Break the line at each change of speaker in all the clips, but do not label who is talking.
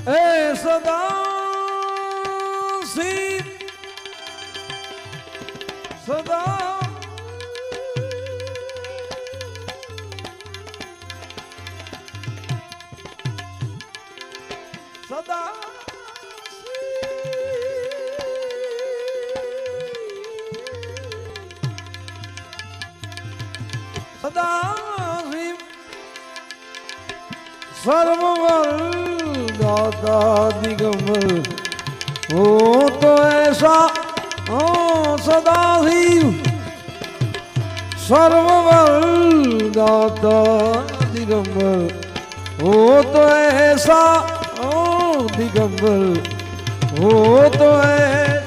એ સદા સી સદા સદા સદા સર્વગલ दाता दिगंबर। हो तो ऐसा, ओ सदा ही सर्वबल दाता दिगंबर। ओ तो ऐसा, ओ दिगंबर। हो तो ऐसा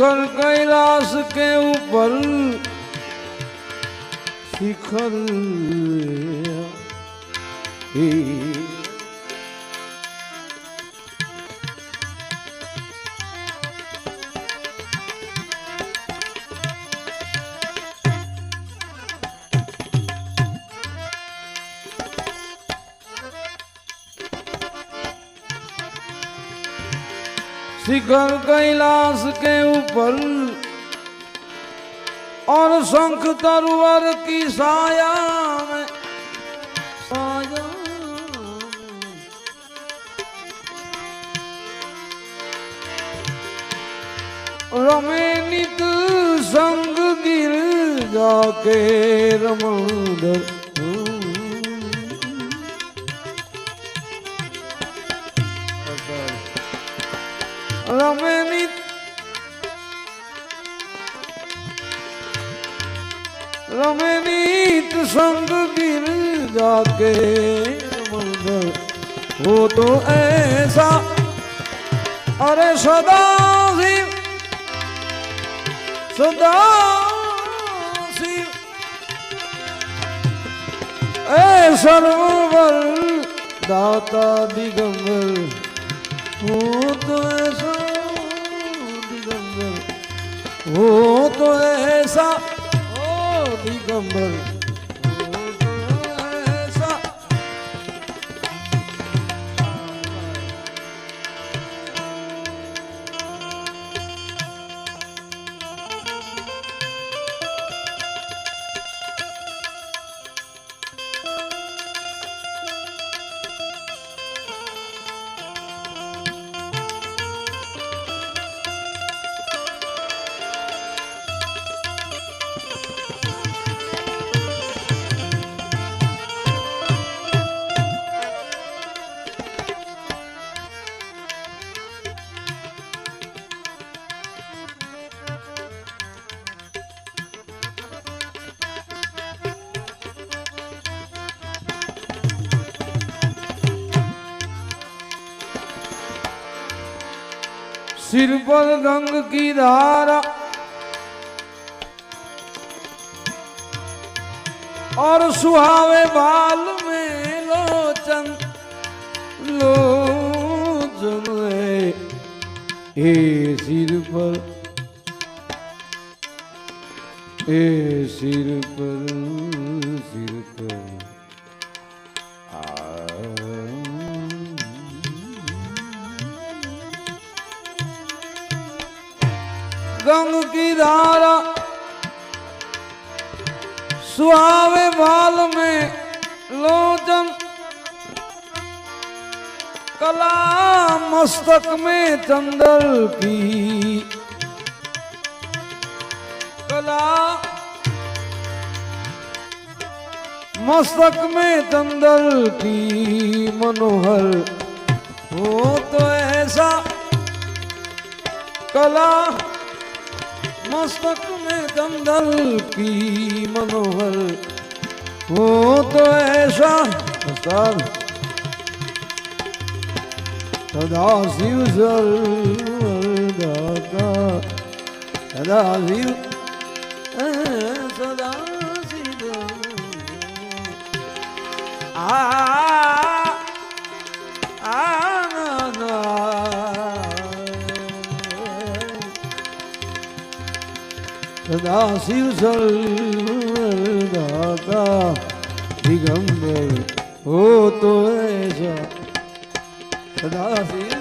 શિખર કૈલાસ કે ઉપર શિખર शिखर कैलाश के ऊपर। और शंख तरुवर की साया में साया रमे नित संग गिर जाके रमंदर। રમેની રમેનીત સંગ ગિરજા કે મંગળ. હો તો એસા. અરે સદા શિવ સદા શિવ એ સર્વર દાતા દિગંબર. હું તો હું તો એસા ઓ દિગંબર. सिर पर रंग की धारा। और सुहावे बाल में लोचन लोचन ए सिर पर। ए सिर पर सिर पर। गंग की धारा सुहावे बाल में लोचन। कला मस्तक में चंदर की। कला मस्तक में तंदल की मनोहर। हो तो ऐसा कला मस्तक में दंदल की मनोहर हो तो ऐसा उस्ताद सदा शिव सर्वदाता सदा शिव सदा शिव आ आ સદાશિવ સર્વદાતા દિગંબર હો તો સદાશિવ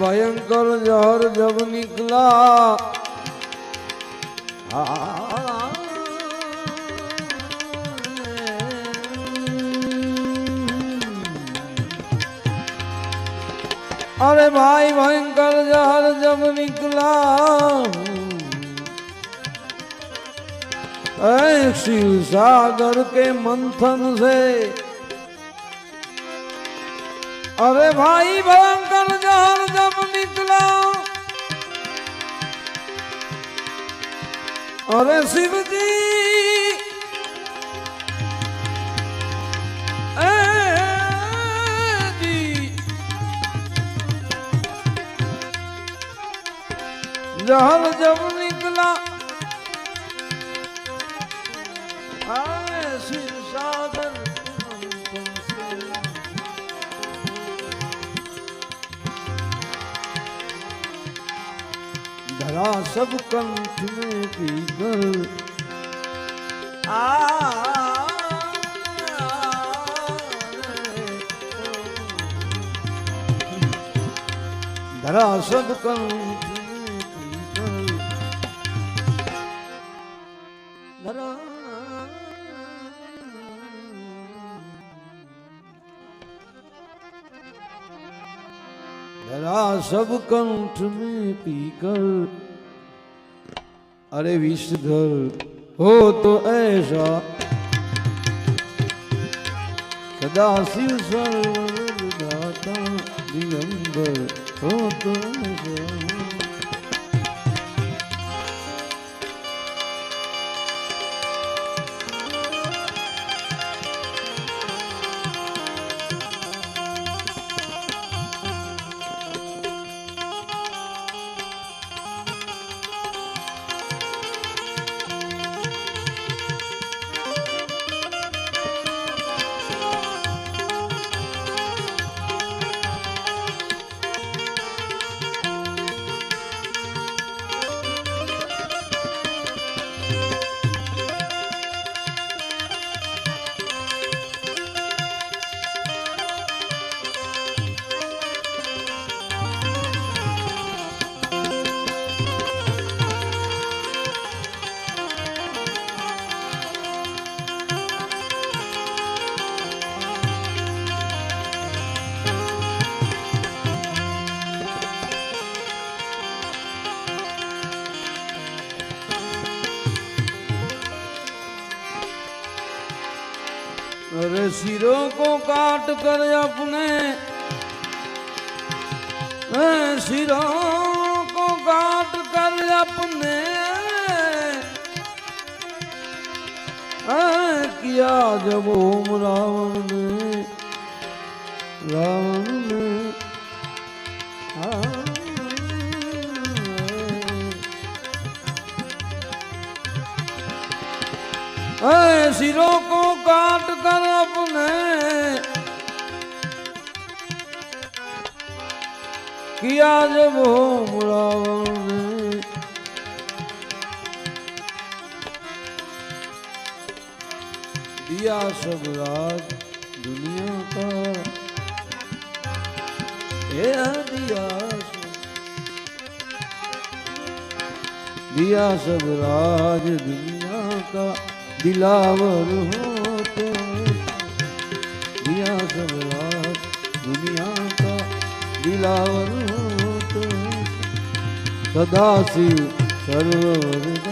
भयंकर जहर जब निकला। अरे भाई, भयंकर जहर जब निकला। शिव सागर के मंथन से अरे भाई भयंकर जहर जब निकला। अरे शिव जी। जहर जब निकला। शिव सागर धरा सब कंठ में पीकर आ धरा सब कंठ જરા સબ કંઠ મે પીકર અરે વિષધર હો તો એસા સદા શિવ સર્વ દિગંબર, હો તો એસા अरे सिरों को काट कर अपने सिरों को काट कर अपने किया जब ओम रावण ने रावण ने सिरों को काट कर अपने किया जब हो रावण ने दिया सब राज दुनिया का हे दिया सब- दिया सब राज दुनिया का दिलावर हो દુનિયા કા દિલાવર સદાશિવ સર્વ